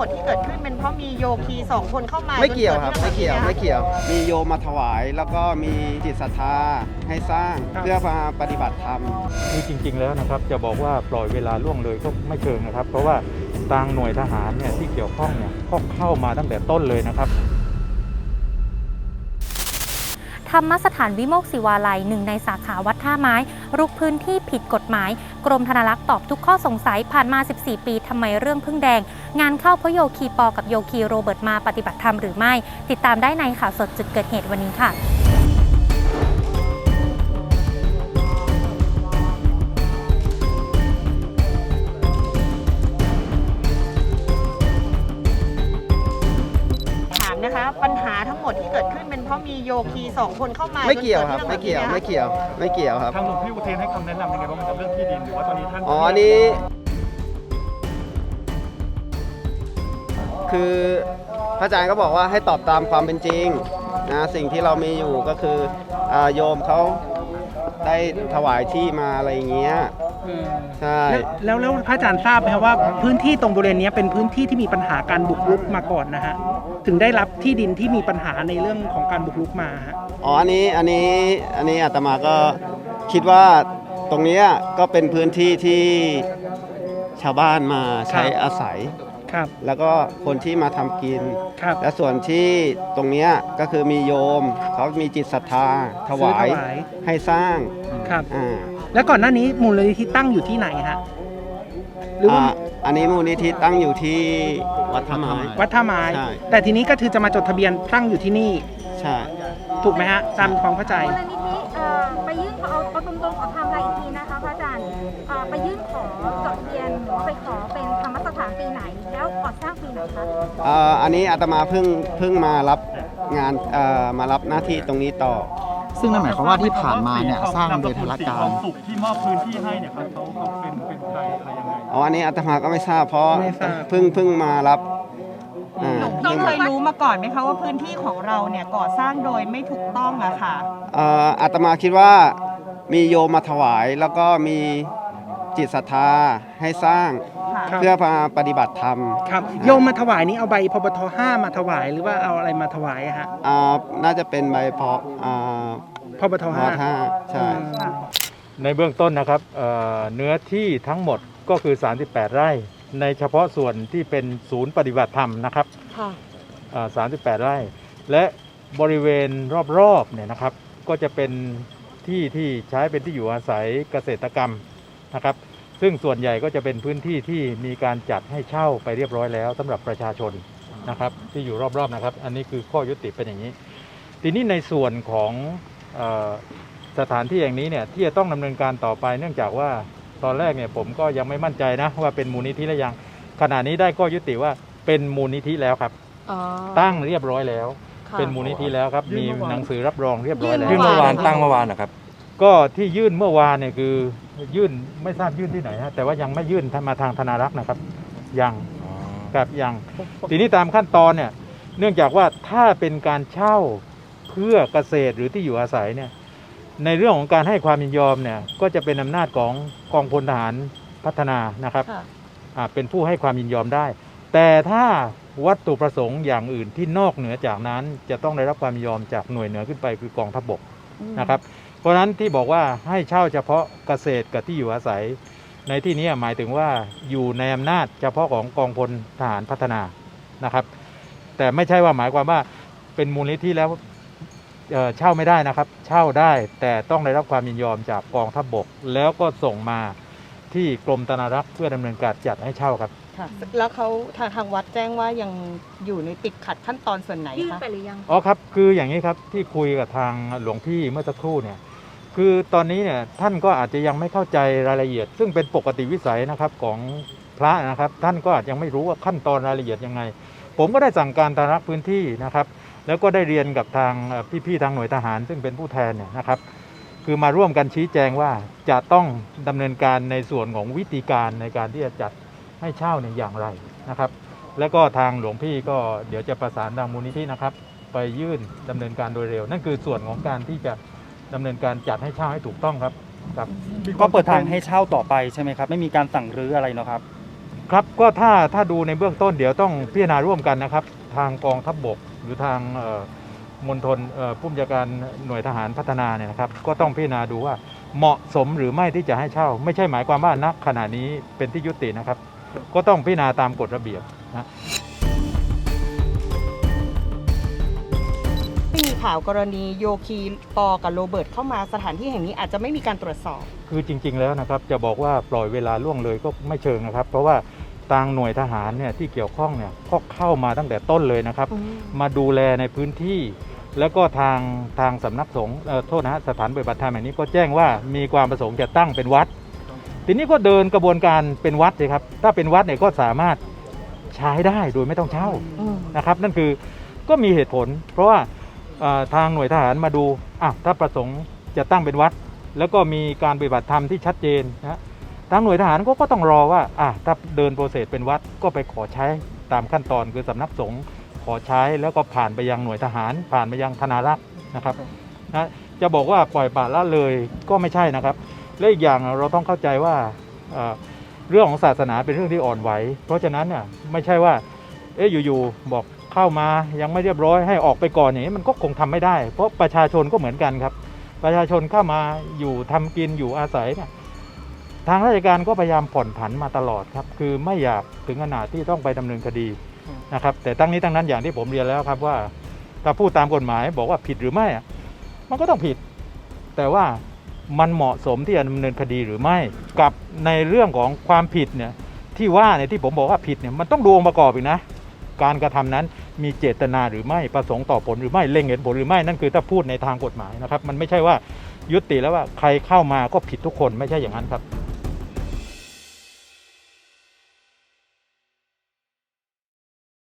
มดที่เกิดขึ้นเป็นเพราะมีโยคีสองคนเข้ามาไม่เกี่ยวครับจนไม่ดเกี่ยวรื่องแบบนี้ไม่เกี่ยว มีโยมมาถวาย แล้วก็มีจิตศรัทธาให้สร้างครับเพื่อมาปฏิบัติธรรมคือจริง ๆ แล้วนะครับจะบอกว่าปล่อยเวลาล่วงเลยก็ไม่เชิงนะครับ เพราะว่าทางหน่วยทหารเนี่ยที่เกี่ยวข้องเนี่ยก็เข้ามาตั้งแต่ต้นเลยนะครับ ธรรมสถานวิโมกศิวาลัยหนึ่งในสาขาวัดท่าไม้ รุกพื้นที่ผิดกฎหมาย กรมธนารักษ์ตอบทุกข้อสงสัยผ่านมา 14 ปีทำไมเรื่องพึ่งแดง งานเข้าพระโยคีปอกับโยคีโรเบิร์ตมาปฏิบัติธรรมหรือไม่ ติดตามได้ในข่าวสดจุดเกิดเหตุวันนี้ค่ะ นะคะ ปัญหาทั้งหมดที่เกิดขึ้นเป็นเพราะมีโยคีสองคนเข้ามาไม่เกี่ยวครับจนไม่ดเกี่ยวรื่องแบบนี้ไม่เกี่ยวไม่เกี่ยวครับทางหลวงพี่อุเทนให้คำแนะนำยังไงบ้างกับเรื่องที่ดินหรือว่าตอนนี้ท่านอ๋ออันนี้คือพระอาจารย์ก็บอกว่าให้ตอบตามความเป็นจริงนะสิ่งที่เรามีอยู่ก็คืออาโยมเขาได้ถวายที่มาอะไรอย่างเงี้ย ใช่แล้วแล้วแล้วพระอาจารย์ทราบไหมครับว่าพื้นที่ตรงบริเวณเนี้ยเป็นพื้นที่ที่มีปัญหาการบุกรุกมาก่อนนะฮะถึงได้รับที่ดินที่มีปัญหาในเรื่องของการบุกรุกมาฮะอ๋อ อันนี้ อันนี้ อันนี้อาตมาก็คิดว่าตรงเนี้ยก็เป็นพื้นที่ที่ชาวบ้านมาใช้อาศัย ครับ แล้วก็คนที่มาทำกิน ครับและส่วนที่ตรงเนี้ยก็คือมีโยมเขามีจิตศรัทธาถวายซื้อถวายให้สร้างครับ อ่า แล้วก่อนหน้านี้มูลนิธิตั้งอยู่ที่ไหนฮะหรือว่าอ่าอันนี้มูลนิธิตั้งอยู่ที่วัดท่าไม้ วัดท่าไม้ ใช่ แต่ทีนี้ก็คือจะมาจดทะเบียนตั้งอยู่ที่นี่ ใช่ ถูกไหมฮะตามความเข้าใจ มูลนิธิเอ่อไปยื่นขอเอาเอาตรงๆขอไทำลายอีกทีนะคะพระอาจารย์เอ่อไปยื่นขอจดทะเบียนหรือว่าไปขอเป็นธรรมสถานปีไหน แล้วก่อสร้างปีไหนคะอ่าอันนี้อาตมาเพิ่งเพิ่งมารับงานเอ่อมารับหน้าที่ตรงนี้ต่อ ซึ่งนั่นหมายความว่าที่ผ่านมาเนี่ยสร้างโดยธุรการสีสุขที่มอบพื้นที่ให้เนี่ยครับเขาเขาเป็นเป็นใครอะไรยังไงอ๋ออันนี้อาตมาก็ไม่ทราบเพราะไม่ทราบเพิ่งเพิ่งมารับอ่าหลวงเพิ่พี่งเคมายรู้มาก่อนไหมคะว่าพื้นที่ของเราเนี่ยก่อสร้างโดยไม่ถูกต้องอะค่ะเอ่ออาตมาคิดว่ามีโยมมาถวายแล้วก็มี จิตศรัทธาให้สร้างค่ะครับ เพื่อมาปฏิบัติธรรมครับโยมมาถวายนี้เอาใบพบท5มาถวายหรือว่าเอาอะไรมาถวายอะฮะอ่าน่าจะเป็นใบเพาะอ่าพบทพอท่า5ใช่ ในเบื้องต้นนะครับเอ่อเนื้อที่ทั้งหมดก็คือ 38 ไร่ ในเฉพาะส่วนที่เป็นศูนย์ปฏิบัติธรรมนะครับค่ะ เอ่อ38 ไร่ และบริเวณรอบๆเนี่ยนะครับ ก็จะเป็นที่ที่ใช้เป็นที่อยู่อาศัยเกษตรกรรม นะครับ ซึ่งส่วนใหญ่ก็จะเป็นพื้นที่ที่มีการจัดให้เช่าไปเรียบร้อยแล้วสำหรับประชาชนนะครับที่อยู่รอบๆนะครับ อันนี้คือข้อยุติเป็นอย่างนี้ ทีนี้ในส่วนของเออสถานที่อย่างนี้เนี่ยที่จะต้องดำเนินการต่อไป เนื่องจากว่าตอนแรกเนี่ยผมก็ยังไม่มั่นใจนะว่าเป็นมูลนิธิหรือยังขณะนี้ได้ข้อยุติว่าเป็นมูลนิธิแล้วครับตั้งเรียบร้อยแล้ว เป็นมูลนิธิแล้วครับมีหนังสือรับรองเรียบร้อยแล้วยื่นเมื่อวานตั้งเมื่อวาน ก็ที่ยื่นเมื่อวานเนี่ยคือยื่นไม่ทราบยื่นที่ไหนฮะแต่ว่ายังไม่ยื่นมาทางธนารักษ์นะครับยังครับยังทีนี้ตามขั้นตอนเนี่ยเนื่องจากว่าถ้าเป็นการเช่าเพื่อเกษตรหรือที่อยู่อาศัยเนี่ยในเรื่องของการให้ความยินยอมเนี่ยก็จะเป็นอำนาจของกองพลทหารพัฒนานะครับค่ะอ่าเป็นผู้ให้ความยินยอมได้ แต่ถ้าวัตถุประสงค์อย่างอื่นที่นอกเหนือจากนั้น จะต้องได้รับความยินยอมจากหน่วยเหนือขึ้นไปคือกองทัพบกนะครับ เพราะฉะนั้นที่บอกว่าให้เช่าเฉพาะเกษตรกับที่อยู่อาศัย ในที่นี้หมายถึงว่าอยู่ในอำนาจเฉพาะของกองพลทหารพัฒนานะครับ แต่ไม่ใช่ว่าหมายความว่าเป็นมูลนิธิแล้วเอ่อเช่าไม่ได้นะครับ เช่าได้แต่ต้องได้รับความยินยอมจากกองทัพบกแล้วก็ส่งมาที่กรมธนารักษ์เพื่อดำเนินการจัดให้เช่าครับค่ะแล้วเขาทางทางวัดแจ้งว่ายังอยู่ในติดขัดขั้นตอนส่วนไหนยื่นคะไปหรือยังอ๋อครับ คืออย่างนี้ครับที่คุยกับทางหลวงพี่เมื่อสักครู่เนี่ย คือตอนนี้เนี่ยท่านก็อาจจะยังไม่เข้าใจรายละเอียด ซึ่งเป็นปกติวิสัยนะครับของพระนะครับ ท่านก็อาจยังไม่รู้ว่าขั้นตอนรายละเอียดยังไง ผมก็ได้สั่งการตารักพื้นที่นะครับ แล้วก็ได้เรียนกับทางพี่ๆทางหน่วยทหาร ซึ่งเป็นผู้แทนเนี่ยนะครับ คือมาร่วมกันชี้แจงว่าจะต้องดำเนินการในส่วนของวิธีการในการที่จะจัดให้เช่าเนี่ยอย่างไรนะครับ แล้วก็ทางหลวงพี่ก็เดี๋ยวจะประสานทางมูลนิธินะครับ ไปยื่นดำเนินการโดยเร็ว นั่นคือส่วนของการที่จะ ดำเนินการจัดให้เช่าให้ถูกต้องครับครับก็เปิดทางให้เช่าต่อไปใช่ไหมครับ ไม่มีการสั่งรื้ออะไรเนาะครับ ครับก็ถ้าถ้าดูในเบื้องต้นเดี๋ยวต้องพิจารณาร่วมกันนะครับ ทางกองทัพบบก หรือทางเอ่อมณฑลเอ่อผู้บัญชาการหน่วยทหารพัฒนาเนี่ยนะครับ ก็ต้องพิจารณาดูว่าเหมาะสมหรือไม่ที่จะให้เช่า ไม่ใช่หมายความว่าณขณะนี้เป็นที่ยุตินะครับ ก็ต้องพิจารณาตามกฎระเบียบนะ ที่มีข่าวกรณีโยคีปอกับโรเบิร์ตเข้ามาสถานที่แห่งนี้อาจจะไม่มีการตรวจสอบ คือจริง ๆ แล้วนะครับจะบอกว่าปล่อยเวลาล่วงเลยก็ไม่เชิงนะครับ เพราะว่าทางหน่วยทหารเนี่ยที่เกี่ยวข้องเนี่ยก็เข้ามาตั้งแต่ต้นเลยนะครับมาดูแลในพื้นที่ แล้วก็ทางทางสำนักสงฆ์เอ่อโทษนะฮะสถานปฏิบัติธรรมแห่งนี้ก็แจ้งว่ามีความประสงค์จะตั้งเป็นวัด ทีนี้ก็เดินกระบวนการเป็นวัดเลยครับ ถ้าเป็นวัดเนี่ยก็สามารถใช้ได้โดยไม่ต้องเช่า อืม นะครับนั่นคือก็มีเหตุผล เพราะว่าเอ่อ ทางหน่วยทหารมาดูอะถ้าประสงค์จะตั้งเป็นวัด แล้วก็มีการปฏิบัติธรรมที่ชัดเจนนะทางหน่วยทหารก็ก็ต้องรอว่าอะถ้าเดินโปรเซสเป็นวัดก็ไปขอใช้ตามขั้นตอนคือสำนักสงฆ์ขอใช้แล้วก็ผ่านไปยังหน่วยทหาร ผ่านไปยังธนารักษ์นะครับนะจะบอกว่าปล่อยปละละเลยก็ไม่ใช่นะครับและอีกอย่างเราต้องเข้าใจว่าเอ่อเรื่องของศาสนาเป็นเรื่องที่อ่อนไหว เพราะฉะนั้นเนี่ยไม่ใช่ว่าเอ๊ะอยู่ๆบอก เข้ามายังไม่เรียบร้อยให้ออกไปก่อนอย่างนี้มันก็คงทำไม่ได้ เพราะประชาชนก็เหมือนกันครับ ประชาชนเข้ามาอยู่ทำกินอยู่อาศัยเนี่ยทางราชการก็พยายามผ่อนผันมาตลอดครับ คือไม่อยากถึงขนาดที่ต้องไปดำเนินคดีนะครับ แต่ตั้งนี้ตั้งนั้นอย่างที่ผมเรียนแล้วครับว่าถ้าพูดตามกฎหมายบอกว่าผิดหรือไม่อะมันก็ต้องผิด แต่ว่ามันเหมาะสมที่จะดำเนินคดีหรือไม่ กับในเรื่องของความผิดเนี่ยที่ว่าเนี่ยที่ผมบอกว่าผิดเนี่ยมันต้องดูองค์ประกอบอีกนะ การกระทำนั้นมีเจตนาหรือไม่ประสงค์ต่อผลหรือไม่เล็งเห็นผลหรือไม่นั่นคือถ้าพูดในทางกฎหมายนะครับ มันไม่ใช่ว่ายุติแล้วว่าใครเข้ามาก็ผิดทุกคนไม่ใช่อย่างนั้นครับ